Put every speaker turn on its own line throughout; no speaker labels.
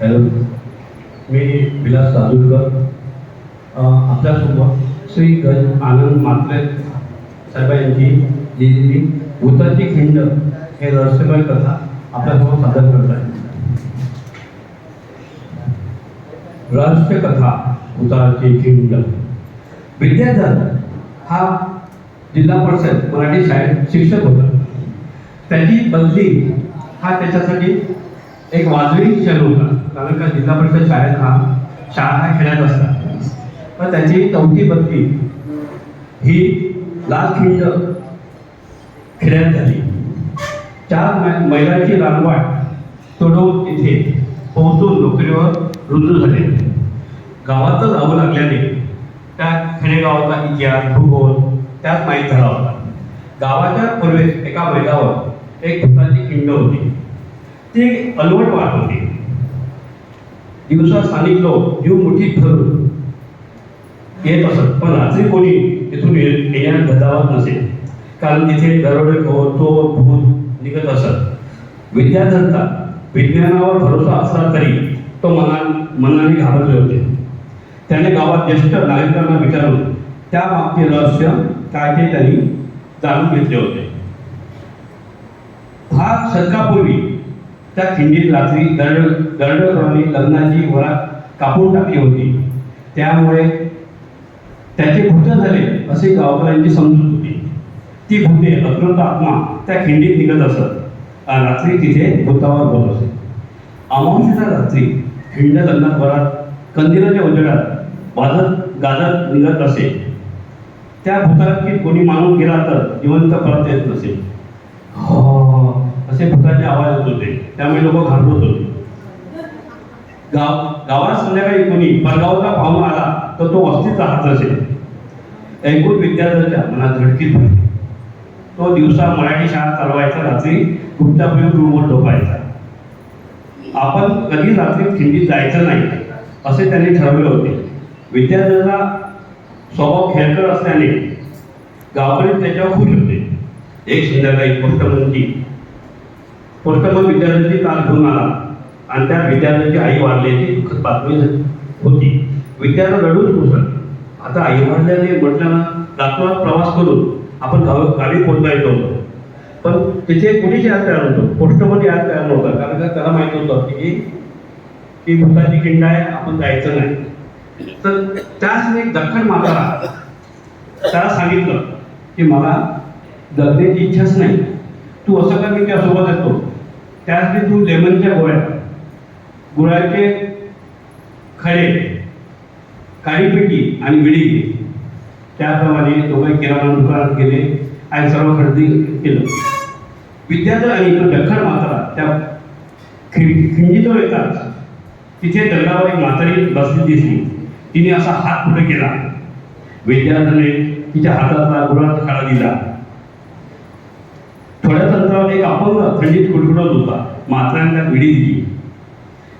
Hello. मी विलास साजूरकर आपल्यासोबत श्री गज आनंद मात्रे साहेब यांची लिहिलेली भूताची खिंड हे रहस्यमय कथा आपल्यासोबत सादर करत आहे. रहस्य कथा भूताची खिंड. विद्याधर हा जिल्हा परिषद मराठी शाळेत शिक्षक होता. त्याची बदली हा त्याच्यासाठी एक वाजवी क्षण होता. कारण का जिल्हा परिषद शाळेत हा शाळा हा खेळत असतात. पण त्याची चौथी बत्ती ही लाल खिंड खेड्यात झाली. चार महिलांची रानवाट तोडवून तिथे पोहोचून नोकरीवर रुजू झाले. गावातच जावं लागल्याने त्या खेडेगावाचा इतिहास भूगोल त्यात माहीत झाला होता. गावाच्या पूर्वेस एका मैदावर एक भूताची खिंड होती. ती एक अलवट वाट होती. दिवसा स्थानिक लोक जीव मुठीत धरून येत असत. पण रात्री कोणी तिथून येण्यात धजावत नसे. कारण तिथे दरोडेखोर तो भूत निघत असत. विद्यार्थ्यांचा विज्ञानावर भरोसा असला तरी तो मना मनाने घाबरले होते. त्याने गावात ज्येष्ठ नागरिकांना विचारून त्या बाबतीत रहस्य काय ते त्यांनी जाणून घेतले होते. हा शतकापूर्वी त्या खिंडीत रात्री दरड दरडोरांनी लग्नाची वरात कापून टाकली होती. त्यामुळे त्याचे भूत झाले असे गावकऱ्यांची समजूत होती. ती भूते अकृत आत्मा त्या खिंडीत निघत असत. रात्री तिथे भूतावर बोल असे अमावस्येच्या रात्री खिंड लग्नात वरात कंदिराच्या उजेडात वाजत गाजत निघत असे. त्या भूताला कोणी माणूस गेला तर जिवंत परत येत नसे. हो. असे भुताचे आवाज होत होते. त्यामुळे लोक घाबरत होते. गाव गावात संध्याकाळी कोणी परगावचा पाहून आला तर तो वस्तीत राहत असेल ऐकून विद्यार्थ्यांच्या मनात झटकीत भरली तो दिवसा मराठी शाळा चालवायचा रात्री गुप्तापर्यंत रूमवर झोपायचा. आपण कधी रात्री खिंडीत जायचं नाही असे त्यांनी ठरवले होते. विद्यार्थ्यांचा स्वभाव खेळकर असल्याने गावकरी त्याच्यावर खुश होते. एक संध्याकाळी पोस्टमनची म्हणजे पोस्टमन विद्यार्थ्यांची कार घेऊन आला. आणि त्या विद्यार्थ्याची आई वाढल्याची दुःखद बातमी होती. विद्यार्थी रडूच कोसळ आता आई वाढल्याने म्हटल्यानं ना प्रवास करून आपण गाव गावी पोहोचायचं होतो पण तिथे कुणीच याद तयार नव्हतं. पोस्टमध्ये याद तयार नव्हता. कारण का त्याला माहीत होतं की ती भूताची किंड आहे आपण जायचं नाही. तर त्याच एक दख्खन माता त्याला सांगितलं की मला जगण्याची इच्छाच नाही. तू असं का मी त्यासोबत येतो. त्याच तिथून लेमनच्या गोळ्या गुळाचे खडे काही पेटी आणि विडी त्याप्रमाणे दोघे किराणा दुकानात गेले आणि सर्व खरेदी केलं. विद्यार्थी आणि तो दखण मात्रा त्या खिं खिंडीजवळ येताच तिथे दगडावर एक म्हातारी बसली दिसली. तिने असा हात पुढे केला. विद्यार्थ्याने तिच्या हातातला गुळाचा खडा दिला. थोड्याच अंतरावर एक अपंग थंडीत कुडकुडत होता. मात्रांना विडी दिली.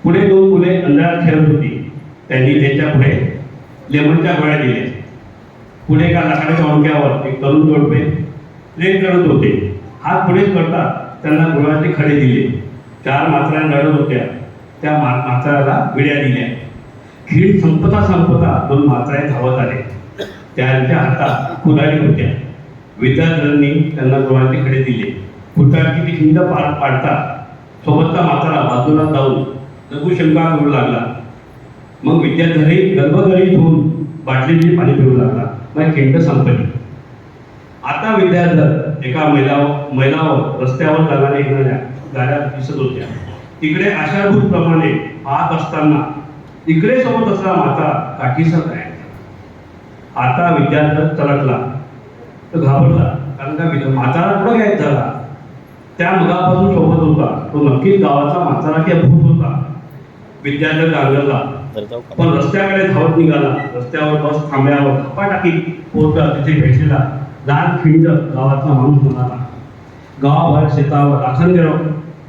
पुढे दोन मुले अंधारात खेळत होती. त्यांनी त्यांच्या पुढे लेमनच्या गोळ्या दिल्या. पुढे एका लाकडाच्या ओंक्यावर एक तरुण जोडपे प्रेम करत होते. हात पुढेच करता त्यांना गुळाचे खडे दिले. चार मात्रा लढत होत्या. त्या मा मात्राला विड्या दिल्या. खीळ संपता संपता दोन मात्रा धावत आले. त्यांच्या हातात कुदाडी होत्या. विद्यार्थ्यांनी त्यांना गुळाचे खडे दिले. फुटाळकी ती खिंड पार पाडता सोबतचा मात्रा बाजूला जाऊन लघुशंका करू लागला. मग विद्यार्थ्यांनी गर्भगरी धुवून बाटलीची पाणी पिऊ लागला. मग खिंड संपली. आता विद्यार्थी एका महिलावर महिलावर रस्त्यावर जाणाऱ्या निघणाऱ्या गाड्या दिसत होत्या. तिकडे आशाभूत प्रमाणे पाहत असताना इकडे सोबत असला माता काठीसर काय आता विद्यार्थी चलटला तो घाबरला. कारण का विद- म्हातारा कुठं गायब झाला. त्या मुलापासून सोबत होता. तो नक्कीच गावाचा म्हातारा किंवा भूत होता. विद्यार्थी गांगरला पण रस्त्याकडे धावत निघाला. रस्त्यावर बस थांब्यावर खपाटाकी पोहोचला तिथे भेटलेला लहान खिंड गावातला माणूस म्हणाला गावाभर शेतावर राखण देव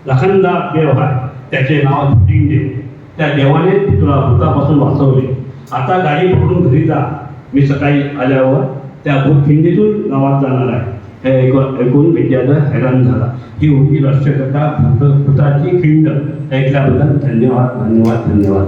राखणदार देव आहे त्याचे नाव धुटिंग देव त्या देवाने तुला भूतापासून वाचवले. आता गाडी पकडून घरी जा. मी सकाळी आल्यावर त्या भूत खिंडीतून गावात जाणार आहे. हे ऐकून ऐकून हैराण झाला. ही होती राष्ट्रकथा भूताची खिंड. ऐकल्याबद्दल धन्यवाद धन्यवाद धन्यवाद.